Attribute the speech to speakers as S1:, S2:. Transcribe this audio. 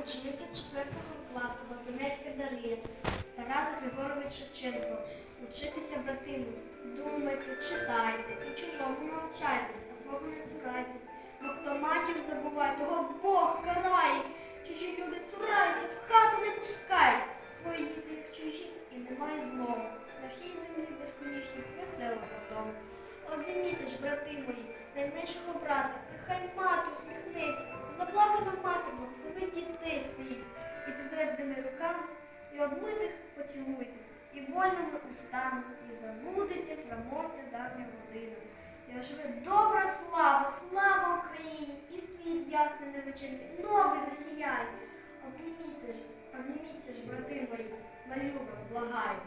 S1: учениця 4 класу Бабинецька Дар'я, Тарас Григорович Шевченко. Учитися, братину, думайте, читайте і чужому навчайтесь, а свого не цурайтесь. Бо хто матір забуває, того Бог карає. Чужі люди цураються, в хату не пускають. Свої діти як чужі, і немає злому. На всій землі безконічній весело потом. Обніміте ж, брати мої, найменшого руками, і обмитих поцілуйте, і вольними устами, і забудеться срамотня давня година. І оживе добра слава, слава Україні, і світ ясний невечерний, новий засіяє. Обніміте ж, обніміться ж, брати мої, малюба, вас, благаю.